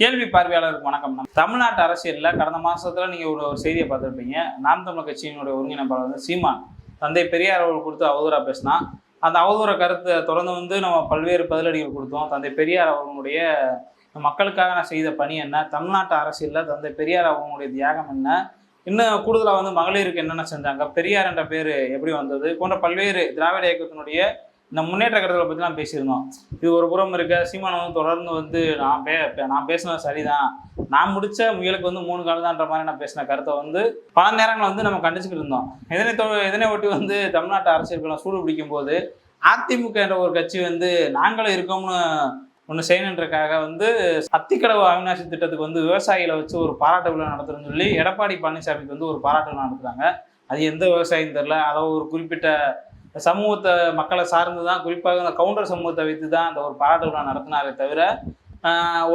கேள்வி பார்வையாளருக்கு வணக்கம். தமிழ்நாட்டு அரசியலில் கடந்த மாதத்தில் நீங்கள் ஒரு ஒரு செய்தியை பார்த்துருப்பீங்க. நாம் தமிழ் கட்சியினுடைய ஒருங்கிணைப்பாளர் வந்து சீமான். தந்தை பெரியார் அவர்கள் கொடுத்து அவதூறா பேசினா அந்த அவதூற கருத்தை தொடர்ந்து வந்து நம்ம பல்வேறு பதிலடிகள் கொடுத்தோம். தந்தை பெரியார் அவர்களுடைய மக்களுக்காக நான் செய்த பணி என்ன? தமிழ்நாட்டு அரசியலில் தந்தை பெரியார் அவர்களுடைய தியாகம் என்ன? இன்னும் கூடுதலாக வந்து மகளிருக்கு என்னென்ன செஞ்சாங்க? பெரியார் என்ற பேர் எப்படி வந்தது? போன்ற பல்வேறு திராவிட இயக்கத்தினுடைய இந்த முன்னேற்ற கட்டத்தில் பற்றிலாம் பேசியிருந்தோம். இது ஒரு புறம் இருக்க சீமான் வந்து தொடர்ந்து வந்து நான் பே நான் பேசினது சரிதான். நான் முடிச்ச முயலுக்கு வந்து மூணு கால் தான்ற மாதிரி நான் பேசின கருத்தை வந்து பல நேரங்களில் வந்து நம்ம கண்டிச்சுக்கிட்டு இருந்தோம். இதனை தொ இதனை ஒட்டி வந்து தமிழ்நாட்டு அரசியல்களை சூடு பிடிக்கும் போது அதிமுக என்ற ஒரு கட்சி வந்து நாங்களும் இருக்கோம்னு ஒன்று செய்யணுன்றக்காக வந்து அத்திக்கடவு அவிநாசி திட்டத்துக்கு வந்து விவசாயிகளை வச்சு ஒரு பாராட்டு விழா நடத்துறேன்னு சொல்லி எடப்பாடி பழனிசாமிக்கு வந்து ஒரு பாராட்டு விழா நடத்துகிறாங்க அது எந்த விவசாயம் தெரில அதை ஒரு குறிப்பிட்ட சமூகத்தை மக்களை சார்ந்து தான் குறிப்பாக அந்த கவுண்டர் சமூகத்தை வைத்து தான் அந்த ஒரு பாராட்டு விழா நடத்தினாரே தவிர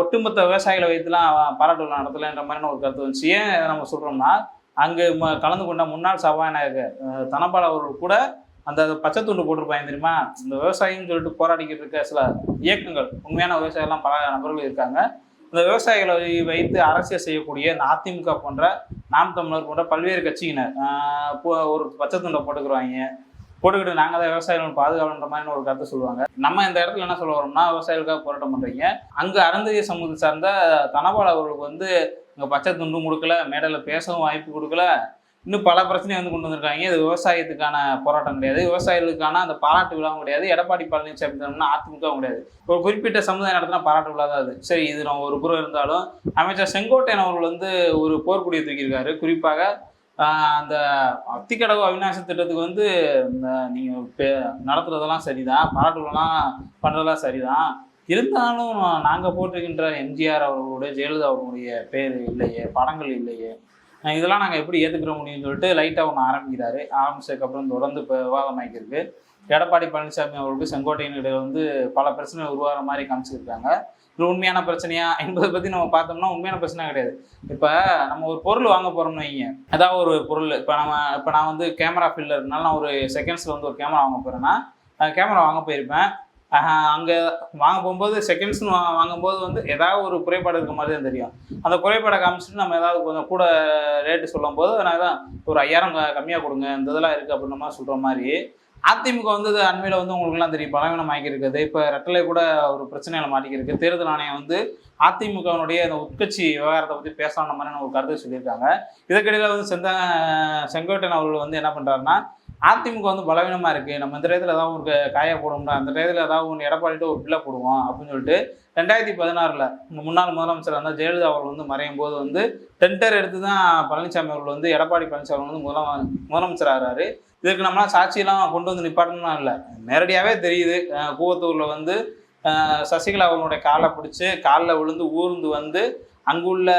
ஒட்டுமொத்த விவசாயிகளை வைத்துலாம் பாராட்டு விழா நடத்தலைன்ற மாதிரியான ஒரு கருத்து வந்துச்சு. ஏன் நம்ம சொல்கிறோம்னா அங்கு ம கலந்து கொண்ட முன்னாள் சபாநாயகர் தனபால் அவர்கள் கூட அந்த பச்சை துண்டு போட்டிருப்பாங்க தெரியுமா? இந்த விவசாயின்னு சொல்லிட்டு போராடிக்கிட்டு இருக்க சில இயக்கங்கள் உண்மையான விவசாயிகள்லாம் பல நபர்கள் இருக்காங்க. இந்த விவசாயிகளை வைத்து அரசியல் செய்யக்கூடிய இந்த அதிமுக போன்ற நாம் தமிழர் போன்ற பல்வேறு கட்சியினர் ஒரு பச்சை துண்டை போட்டுக்கிறாங்க. போட்டுக்கிட்டு நாங்கள் தான் விவசாயிகள் பாதுகாப்புன்ற மாதிரி ஒரு கருத்தை சொல்லுவாங்க. நம்ம இந்த இடத்துல என்ன சொல்ல வரோம்னா விவசாயிகளுக்காக போராட்டம் பண்ணுறீங்க அங்கே அருந்ததிய சமூகத்தை சார்ந்த தனபால் அவர்களுக்கு வந்து இங்கே பச்சை துண்டும் கொடுக்கல மேடையில் பேசவும் வாய்ப்பு கொடுக்கல. இன்னும் பல பிரச்சனையை வந்து கொண்டு வந்திருக்காங்க. இது விவசாயத்துக்கான போராட்டம் கிடையாது. விவசாயிகளுக்கான அந்த பாராட்டு விழாவும் கிடையாது. எடப்பாடி பழனிசாமி தலைமையிலான அதிமுகவும் கிடையாது. ஒரு குறிப்பிட்ட சமுதாய நடத்தினா பாராட்டு விழா தான் அது. சரி இது நம்ம ஒரு புறம் இருந்தாலும் அமைச்சர் செங்கோட்டையன் அவர்கள் வந்து ஒரு போர்க்குடியை தூக்கியிருக்காரு. குறிப்பாக அந்த அத்திக்கடவு அவிநாசி திட்டத்துக்கு வந்து இந்த நீங்கள் பே- நடத்துறதெல்லாம் சரிதான் பாராட்டு பண்ணுறதெல்லாம் சரிதான். இருந்தாலும் நாங்கள் போட்டிருக்கின்ற எம்ஜிஆர் அவர்களுடைய ஜெயலலிதா அவர்களுடைய பேர் இல்லையே படங்கள் இல்லையே இதெல்லாம் நாங்கள் எப்படி ஏற்றுக்கிற முடியும்னு சொல்லிட்டு லைட்டாக ஒன்று ஆரம்பிக்கிறாரு. ஆரம்பிச்சதுக்கப்புறம் தொடர்ந்து இப்போ விவாதமாக்கியிருக்கு எடப்பாடி பழனிசாமி அவர்களுக்கு செங்கோட்டையின் இடையில வந்து பல பிரச்சனை உருவாகிற மாதிரி காமிச்சிருக்காங்க. இது உண்மையான பிரச்சனையா என்பதை பற்றி நம்ம பார்த்தோம்னா உண்மையான பிரச்சனை கிடையாது. இப்போ நம்ம ஒரு பொருள் வாங்க போகிறோம்னு வைங்க. ஏதாவது ஒரு பொருள் இப்போ நம்ம இப்போ நான் வந்து கேமரா ஃபீல்டில் இருக்கனால நான் ஒரு செகண்ட்ஸில் வந்து ஒரு கேமரா வாங்க போகிறேன்னா கேமரா வாங்க போயிருப்பேன். அங்கே வாங்க போகும்போது செகண்ட்ஸ்னு வா வாங்கும்போது வந்து ஏதாவது ஒரு குறைபாடு இருக்க மாதிரி தான் தெரியும். அந்த குறைபாடை காமிச்சிட்டு நம்ம ஏதாவது கொஞ்சம் கூட ரேட்டு சொல்லும்போது நான் தான் ஒரு ஐயாயிரம் கம்மியாக கொடுங்க இந்த இதெல்லாம் இருக்குது அப்படின்ற மாதிரி சொல்கிற மாதிரி அதிமுக வந்து இது அண்மையில் வந்து உங்களுக்குலாம் தெரியும் பலவீனம் ஆகியிருக்குது. இப்போ ரெட்டலை கூட ஒரு பிரச்சனையில் மாட்டிக்கிருக்கு. தேர்தல் ஆணையம் வந்து அதிமுகவினுடைய அந்த உட்கட்சி விவகாரத்தை பற்றி பேசலான மாதிரியான ஒரு கருத்தை சொல்லியிருக்காங்க. இதற்கிடையில் வந்து செந்த செங்கோட்டையன் அவர்கள் வந்து என்ன பண்ணுறாருன்னா அதிமுக வந்து பலவீனமாக இருக்குது நம்ம இந்த டயத்தில் ஏதாவது ஒரு க- காய அந்த டயத்தில் ஏதாவது ஒன்று எடப்பாடிட்டு ஒரு பிள்ளை போடுவோம் அப்படின்னு சொல்லிட்டு ரெண்டாயிரத்தி பதினாறில் முன்னாள் முதலமைச்சர் வந்து ஜெயலலிதா அவர்கள் வந்து மறையும் போது வந்து டெண்டர் எடுத்து தான் பழனிசாமி அவர்கள் வந்து எடப்பாடி பழனிசாமி வந்து முதல முதலமைச்சர் ஆகிறாரு இதுக்கு நம்மளாம் சாட்சியெல்லாம் கொண்டு வந்து நிப்பாட்டணும்லாம் இல்லை. நேரடியாகவே தெரியுது. கூவத்தூரில் வந்து சசிகலா அவர்களுடைய காலை பிடிச்சி காலில் விழுந்து ஊர்ந்து வந்து அங்குள்ள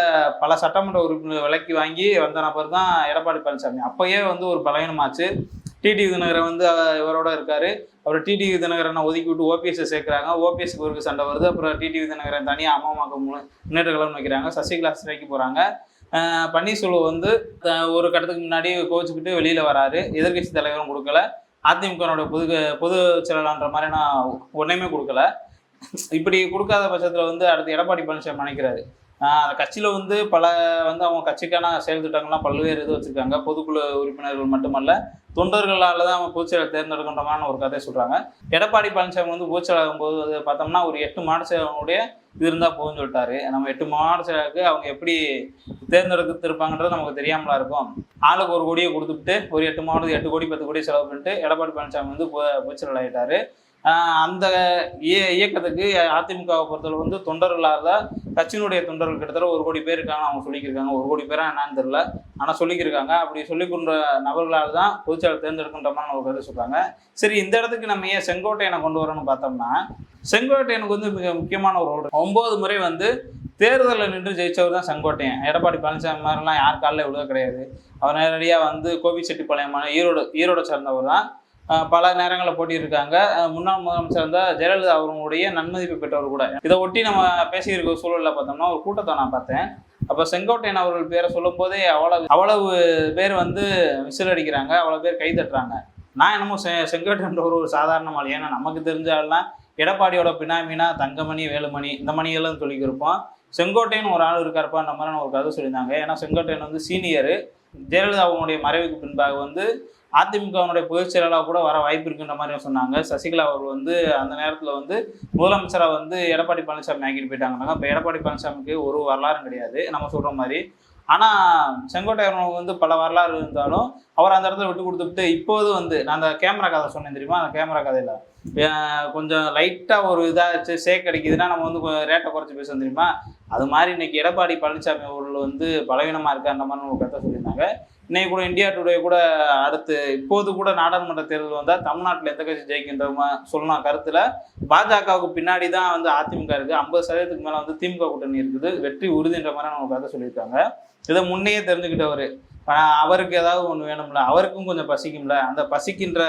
பல சட்டமன்ற உறுப்பினர் விலைக்கு வாங்கி வந்த நபர் தான் எடப்பாடி பழனிசாமி அப்பயே வந்து ஒரு பலவீனமாச்சு. டிடி தினகரன் வந்து இவரோட இருக்காரு. அப்புறம் டிடி தினகரனை ஒதுக்கி விட்டு ஓபிஎஸ்ஸை சேர்க்குறாங்க. ஓபிஎஸ் ஒரு சண்டை வருது. அப்புறம் டிடி தினகரன் தனியாக அம்மாவுக்கு முன்னேற்ற கலந்து வைக்கிறாங்க. சசிகலா சிறைக்கு போகிறாங்க பன்னீர்செல்வம் வந்து ஒரு கட்டத்துக்கு முன்னாடி கோச்சுக்கிட்டு வெளியில் வராரு. எதிர்க்கட்சி தலைவரும் கொடுக்கல. அதிமுகனுடைய பொது பொது செயலாளர்ன்ற மாதிரி நான் ஒன்றையுமே கொடுக்கல. இப்படி கொடுக்காத பட்சத்தில் வந்து அடுத்து எடப்பாடி பழனிசாமி நினைக்கிறாரு அந்த கட்சியில் வந்து பல வந்து அவங்க கட்சிக்கான செயல் திட்டங்கள்லாம் பல்வேறு இது வச்சுருக்காங்க. பொதுக்குழு உறுப்பினர்கள் மட்டுமல்ல தொண்டர்களால் தான் அவங்க பொதுச்செயலர் தேர்ந்தெடுக்கின்றமான ஒரு கதையை சொல்கிறாங்க எடப்பாடி பழனிசாமி வந்து பொதுச்செயலாகும் போது அது பார்த்தோம்னா ஒரு எட்டு மாடு செயலனுடைய இது இருந்தால் போகும்னு சொல்லிட்டாரு. நம்ம எட்டு மாடு செயலருக்கு அவங்க எப்படி தேர்ந்தெடுத்திருப்பாங்கன்றது நமக்கு தெரியாமலா இருக்கும். ஆளுக்கு ஒரு கோடியை கொடுத்துட்டு ஒரு எட்டு மாவட்டத்துக்கு எட்டு கோடி பத்து கோடி செலவு பண்ணிட்டு எடப்பாடி பழனிசாமி வந்து பொதுச்செயலாளர் ஆகிட்டாரு அந்த இய- இயக்கத்துக்கு அதிமுகவை பொறுத்தளவு வந்து தொண்டர்களாக தான் கட்சியினுடைய தொண்டர்கள் கிட்டத்தட்ட ஒரு கோடி பேர் இருக்காங்க அவங்க சொல்லிக்கிருக்காங்க. ஒரு கோடி பேராக என்னன்னு தெரில ஆனால் சொல்லிக்கிருக்காங்க. அப்படி சொல்லிக்கொண்ட நபர்களால் தான் பொதுச்செயலர் தேர்ந்தெடுக்கின்ற மாதிரி ஒரு கருத்து சொல்கிறாங்க சரி இந்த இடத்துக்கு நம்ம ஏன் செங்கோட்டையனை கொண்டு வரணும்னு பார்த்தோம்னா செங்கோட்டையனுக்கு வந்து மிக முக்கியமான ஒரு ரோல் ஒம்பது முறை வந்து தேர்தலில் நின்று ஜெயிச்சவர் தான் செங்கோட்டையன். எடப்பாடி பழனிசாமி மாதிரிலாம் யார் காலில் இவ்வளோ கிடையாது. அவர் நேரடியாக வந்து கோபிச்செட்டிப்பாளையமான ஈரோடு ஈரோடு சேர்ந்தவர் தான் பல நேரங்களில் போட்டியிருக்காங்க முன்னாள் முதலமைச்சர் இருந்த ஜெயலலிதா அவர்களுடைய நன்மதிப்பு பெற்றவர் கூட. இதை ஒட்டி நம்ம பேசியிருக்க சூழலில் பார்த்தோம்னா ஒரு கூட்டத்தை நான் பார்த்தேன். அப்போ செங்கோட்டையன் அவர்கள் பேரை சொல்லும் போதே அவ்வளவு அவ்வளவு பேர் வந்து விசில் அடிக்கிறாங்க அவ்வளோ பேர் கை தட்டுறாங்க. நான் என்னமோ செ செங்கோட்டையன்ற ஒரு ஒரு சாதாரண ஆள் ஏன்னா நமக்கு தெரிஞ்ச ஆள்லாம் எடப்பாடியோட பினாமினா தங்கமணி வேலுமணி இந்த மணியெல்லாம் சொல்லிக்கிருப்போம். செங்கோட்டையன் ஒரு ஆள் இருக்காருப்பா அந்த மாதிரியான ஒரு கதை சொல்லியிருந்தாங்க. ஏன்னா செங்கோட்டையன் வந்து சீனியர். ஜெயலலிதா அவங்களுடைய மறைவுக்கு பின்பாக வந்து அதிமுகவினுடைய பொதுச் செயலாளராக கூட வர வாய்ப்பு இருக்குன்ற மாதிரி சொன்னாங்க. சசிகலா அவர்கள் வந்து அந்த நேரத்தில் வந்து முதலமைச்சராக வந்து எடப்பாடி பழனிசாமி ஆக்கிட்டு போயிட்டாங்கன்னாங்க. இப்போ எடப்பாடி பழனிசாமிக்கு ஒரு வரலாறும் கிடையாது. நம்ம சொல்கிற மாதிரி. ஆனால் செங்கோட்டையன் வந்து பல வரலாறு இருந்தாலும் அவர் அந்த இடத்துல விட்டு கொடுத்துட்டு இப்போது வந்து நான் அந்த கேமரா கதை சொன்னேன் தெரியுமா? அந்த கேமரா கதையில். கொஞ்சம் லைட்டாக ஒரு இதாச்சு சேக் அடிக்குதுன்னா நம்ம வந்து ரேட்டை குறைச்சி பேச தெரியுமா? அது மாதிரி இன்னைக்கு எடப்பாடி பழனிசாமி அவர்கள் வந்து பலவீனமாக இருக்கு அந்த மாதிரி ஒரு கதை சொல்லியிருந்தாங்க. இன்னைக்கு கூட இந்தியா டுடே கூட அடுத்து இப்போது கூட நாடாளுமன்ற தேர்தல் வந்தால் தமிழ்நாட்டில் எந்த கட்சி ஜெயிக்கின்றமா சொல்லலாம் கருத்தில். பாஜகவுக்கு பின்னாடி தான் வந்து அதிமுக இருக்குது ஐம்பது சதவீதத்துக்கு மேலே வந்து திமுக கூட்டணி இருக்குது. வெற்றி உறுதின்ற மாதிரி நம்ம கதை சொல்லியிருக்காங்க. இதை முன்னையே தெரிஞ்சுக்கிட்டவர். அவருக்கு ஏதாவது ஒன்று வேணும்ல? அவருக்கும் கொஞ்சம் பசிக்கும்ல? அந்த பசிக்கின்ற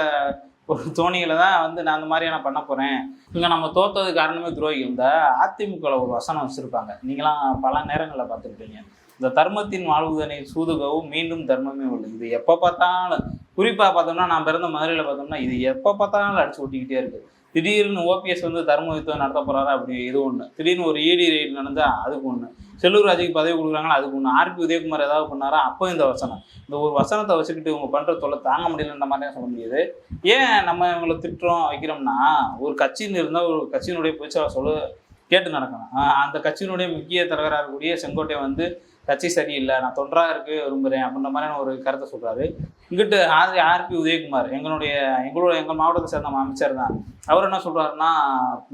ஒரு தோணியில தான் வந்து நான் அந்த மாதிரியான நான் பண்ண போறேன். இங்க நம்ம தோத்தது காரணமே துரோகி இந்த அதிமுகவில் ஒரு வசனம் வச்சிருப்பாங்க. நீங்களாம் பல நேரங்களில் பார்த்துருப்பீங்க. இந்த தர்மத்தின் வாழ்வுதனை சூதுகவும் மீண்டும் தர்மமே உள்ளது இது எப்போ பார்த்தாலும் குறிப்பாக பார்த்தோம்னா நான் பிறந்த மதுரையில் பார்த்தோம்னா இது எப்போ பார்த்தாலும் அடிச்சு ஓட்டிக்கிட்டே இருக்குது திடீர்னு ஓபிஎஸ் வந்து தர்ம யுத்தம் நடத்த போகிறாரா அப்படி இது ஒன்று திடீர்னு ஒரு இடி ரைடு நடந்தால் அதுக்கு ஒன்று செல்லூர் ராஜுக்கு பதவி கொடுக்குறாங்களா? அதுக்கு ஒன்று ஆர்பி உதயகுமார் ஏதாவது பண்ணாரா? அப்போ இந்த வசனம். இந்த ஒரு வசனத்தை வச்சுக்கிட்டு இவங்க பண்ணுற தொல்லை தாங்க முடியலன்ற மாதிரியே சொல்ல முடியுது. ஏன் நம்ம இவங்களை திட்டுறோம் வைக்கிறோம்னா ஒரு கட்சின்னு இருந்தால் ஒரு கட்சியினுடைய பொதுச்செயலாளர் சொல்ல கேட்டு நடக்கணும். அந்த கட்சியினுடைய முக்கிய தலைவராக இருக்கக்கூடிய செங்கோட்டை வந்து கட்சி சரியில்லை நான் தொண்டராக இருக்கு விரும்புகிறேன் அப்படின்ற மாதிரியான ஒரு கருத்தை சொல்கிறாரு இங்கிட்டு ஆர் ஆர்பி உதயகுமார் எங்களுடைய எங்களோட எங்கள் மாவட்டத்தை சேர்ந்த அமைச்சர் தான். அவர் என்ன சொல்கிறாருன்னா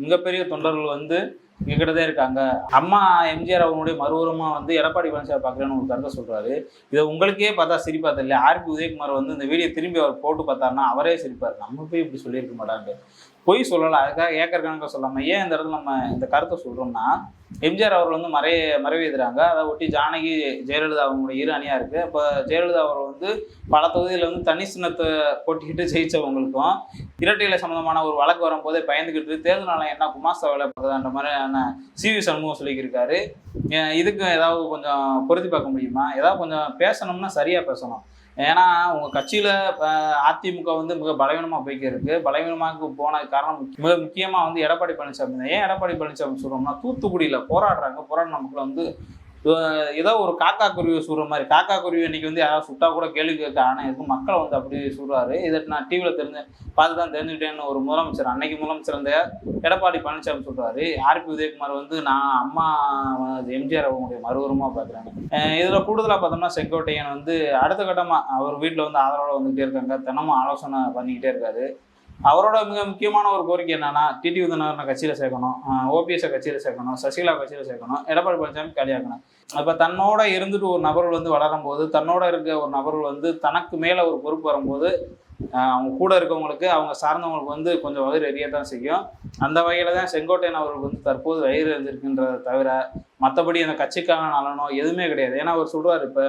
மிகப்பெரிய தொண்டர்கள் வந்து எங்ககிட்ட தான் இருக்காங்க. அம்மா எம்ஜிஆர் அவங்களுடைய மறுபுறமா வந்து எடப்பாடி பழனிசாமி பார்க்குறேன்னு ஒரு கருத்தை சொல்கிறாரு இதை உங்களுக்கே பார்த்தா சிரிப்பா தெரியல. ஆர்பி உதயகுமார் வந்து இந்த வீடியோ திரும்பி அவர் போட்டு பார்த்தாருன்னா அவரே சிரிப்பார். நம்ம போய் இப்படி சொல்லியிருக்க மாட்டாங்க. பொய் சொல்லலாம் அதுக்காக ஏக்கர் கணக்காக சொல்லாமல் ஏன் இந்த இடத்துல நம்ம இந்த கருத்தை சொல்கிறோம்னா எம்ஜிஆர் அவர்கள் வந்து மறை எதிராங்க அதை ஒட்டி ஜானகி ஜெயலலிதா அவங்களுடைய இரு அணியாக இருக்குது இப்போ ஜெயலலிதா அவர்கள் வந்து பல தொகுதியில் வந்து தனி சின்னத்தை போட்டிக்கிட்டு ஜெயித்தவங்களுக்கும் இரட்டையில சம்மந்தமான ஒரு வழக்கு வரும்போதே பயந்துக்கிட்டு தேர்தல் நாளம் என்ன குமாஸ்தா வேலை பார்க்குதான்ற மாதிரியான சி வி சண்முகம் சொல்லிக்கிருக்காரு இதுக்கு ஏதாவது கொஞ்சம் பொருத்தி பார்க்க முடியுமா? ஏதாவது கொஞ்சம் பேசணும்னா சரியாக பேசணும். ஏன்னா உங்கள் கட்சியில் அதிமுக வந்து மிக பலவீனமாக போய்க்கிருக்கு. பலவீனமாக போன காரணம் மிக முக்கியமாக வந்து எடப்பாடி பழனிசாமி தான். ஏன் எடப்பாடி பழனிசாமி சொல்கிறோம்னா தூத்துக்குடியில் போராடுறாங்க போராடின மக்கள் வந்து ஏதோ ஒரு காக்கா குருவியை சுடுற மாதிரி காக்கா குருவி இன்னைக்கு வந்து யாராவது சுட்டா கூட கேள்வி கேட்க ஆனால் இருக்கும் மக்களை வந்து அப்படி சுடுறாரு. இதை நான் டிவியில் தெரிஞ்சு பார்த்து தான் தெரிஞ்சுக்கிட்டேன்னு ஒரு முதலமைச்சர் அன்னைக்கு முதலமைச்சர் இருந்த எடப்பாடி பழனிசாமி சொல்றாரு. ஆர்பி உதயகுமார் வந்து நான் அம்மா எம்ஜிஆர் அவங்களுடைய மறுவரமாக பார்க்குறாங்க இதில் கூடுதலாக பார்த்தோம்னா செங்கோட்டையன் வந்து அடுத்த கட்டமாக அவர் வீட்டில் வந்து ஆதரவோடு வந்துகிட்டே இருக்காங்க. தினமும் ஆலோசனை பண்ணிக்கிட்டே இருக்காரு. அவரோட மிக முக்கியமான ஒரு கோரிக்கை என்னன்னா டிடி உதயநகரனை கட்சியில் சேர்க்கணும். ஓபிஎஸ்ஸை கட்சியில் சேர்க்கணும். சசிகலா கட்சியில் சேர்க்கணும். எடப்பாடி பழனிசாமி காலியாக்கணும் அப்போ தன்னோட இருந்துட்டு ஒரு நபர்கள் வந்து வளரும் போது தன்னோட இருக்க ஒரு நபர்கள் வந்து தனக்கு மேலே ஒரு பொறுப்பு வரும்போது அவங்க கூட இருக்கவங்களுக்கு அவங்க சார்ந்தவங்களுக்கு வந்து கொஞ்சம் வயிறு எரிய தான் செய்யும். அந்த வகையில் தான் செங்கோட்டையன் அவர்களுக்கு வந்து தற்போது வயிறு எரிஞ்சிருக்குன்றதை தவிர மற்றபடி அந்த கட்சிக்கான நலனோ எதுவுமே கிடையாது. ஏன்னா அவர் சொல்றாரு இப்போ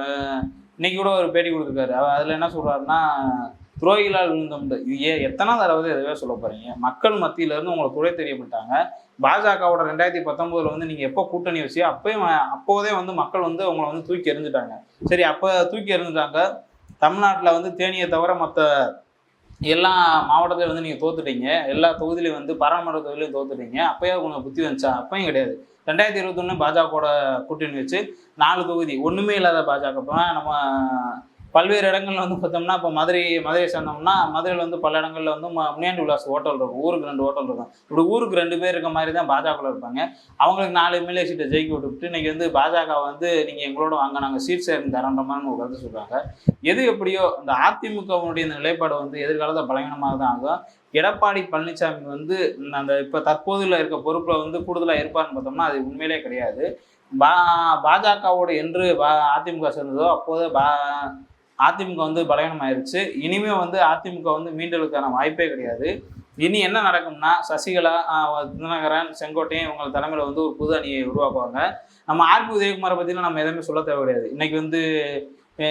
இன்னைக்கு கூட ஒரு பேட்டி கொடுத்துருக்காரு. அவர் அதில் என்ன சொல்றாருன்னா துரோகிகளால் விழுந்த இது ஏ எத்தனை தடவை எதுவே சொல்ல போறீங்க? மக்கள் மத்தியில இருந்து உங்களை துறை தெரியப்பட்டாங்க. பாஜகவோட ரெண்டாயிரத்தி பத்தொன்பதுல வந்து நீங்க எப்போ கூட்டணி வச்சு அப்பயும் அப்போதே வந்து மக்கள் வந்து உங்களை வந்து தூக்கி எறிஞ்சிட்டாங்க. சரி அப்போ தூக்கி எறிஞ்சிட்டாங்க. தமிழ்நாட்டில் வந்து தேனியை தவிர மற்ற எல்லா மாவட்டத்திலையும் வந்து நீங்கள் தோத்துட்டீங்க. எல்லா தொகுதியிலையும் வந்து பாராளுமன்ற தொகுதியிலையும் தோத்துட்டீங்க. அப்பயே உங்களுக்கு புத்தி வந்துச்சா? அப்பயும் கிடையாது. ரெண்டாயிரத்தி இருபத்தொன்னு பாஜகவோட கூட்டணி வச்சு நாலு தொகுதி ஒன்றுமே இல்லாத பாஜக. இப்போ நம்ம பல்வேறு இடங்கள்ல வந்து பார்த்தோம்னா இப்போ மதுரை மதுரை சேர்ந்தோம்னா மதுரையில் வந்து பல இடங்கள்ல வந்து ம- முனியாண்டி விலாஸ் ஹோட்டல் இருக்கும். ஊருக்கு ரெண்டு ஹோட்டல் இருக்கும். இப்படி ஊருக்கு ரெண்டு பேர் இருக்க மாதிரி தான் பாஜகவில் இருப்பாங்க. அவங்களுக்கு நாலு எம்எல்ஏ சீட்டை ஜெயிக்க விட்டுவிட்டு இன்னைக்கு வந்து பாஜக வந்து நீங்கள் எங்களோட வாங்க நாங்கள் சீட் சேர்ந்து தரன்ற மாதிரி ஒரு கருத்து சொல்கிறாங்க எது எப்படியோ இந்த அதிமுகவுடைய இந்த நிலைப்பாடு வந்து எதிர்காலத்தில் பலவீனமாக தான் ஆகும். எடப்பாடி பழனிசாமி வந்து அந்த இப்போ தற்போதுல இருக்க பொறுப்பில் வந்து கூடுதலாக இருப்பார்னு பார்த்தோம்னா அது உண்மையிலே கிடையாது. பா பாஜகவோட என்று பா அதிமுக சேர்ந்ததோ அப்போது பா அதிமுக வந்து பலவீனமாயிருச்சு இனிமே வந்து அதிமுக வந்து மீண்டலுக்கான வாய்ப்பே கிடையாது. இனி என்ன நடக்கும்னா சசிகலா தினகரன் செங்கோட்டையன் இவங்க தலைமையில் வந்து ஒரு புது அணியை உருவாக்குவாங்க. நம்ம ஆர்பி உதயகுமாரை பற்றிலாம் நம்ம எதுவுமே சொல்ல தேவை கிடையாது இன்னைக்கு வந்து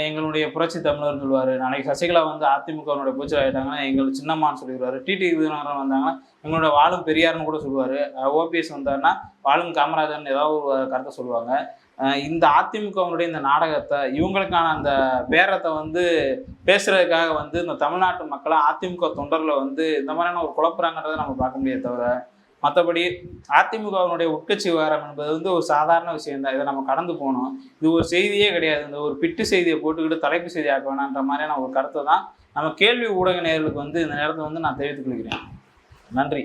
எங்களுடைய புரட்சி தமிழர்னு சொல்லுவார். நாளைக்கு சசிகலா வந்து அதிமுகவனுடைய பூச்சல் ஆகிட்டாங்கன்னா எங்களுக்கு சின்னம்மான்னு சொல்லிடுவார். டிடி விருதுநகரன் வந்தாங்கன்னா எங்களோட வாழும் பெரியார்னு கூட சொல்லுவார். ஓபிஎஸ் வந்தாருன்னா வாழும் காமராஜர்னு ஏதாவது ஒரு கருத்தை சொல்லுவாங்க. இந்த அதிமுகவினுடைய இந்த நாடகத்தை இவங்களுக்கான அந்த பேரத்தை வந்து பேசுறதுக்காக வந்து இந்த தமிழ்நாட்டு மக்களை அதிமுக தொண்டரில் வந்து இந்த மாதிரியான ஒரு குழப்புறாங்கன்றதை நம்ம பார்க்க முடியாது தவிர மற்றபடி அதிமுகவினுடைய உட்கட்சி விவகாரம் என்பது வந்து ஒரு சாதாரண விஷயம் தான் இதை நம்ம கடந்து போகணும். இது ஒரு செய்தியே கிடையாது. இந்த ஒரு பிட்டு செய்தியை போட்டுக்கிட்டு தலைப்பு செய்தி ஆக்க வேணான்ற மாதிரியான ஒரு கருத்தை தான் நம்ம கேள்வி ஊடக நேர்களுக்கு வந்து இந்த நேரத்தில் வந்து நான் தெரிவித்துக் கொள்கிறேன். நன்றி.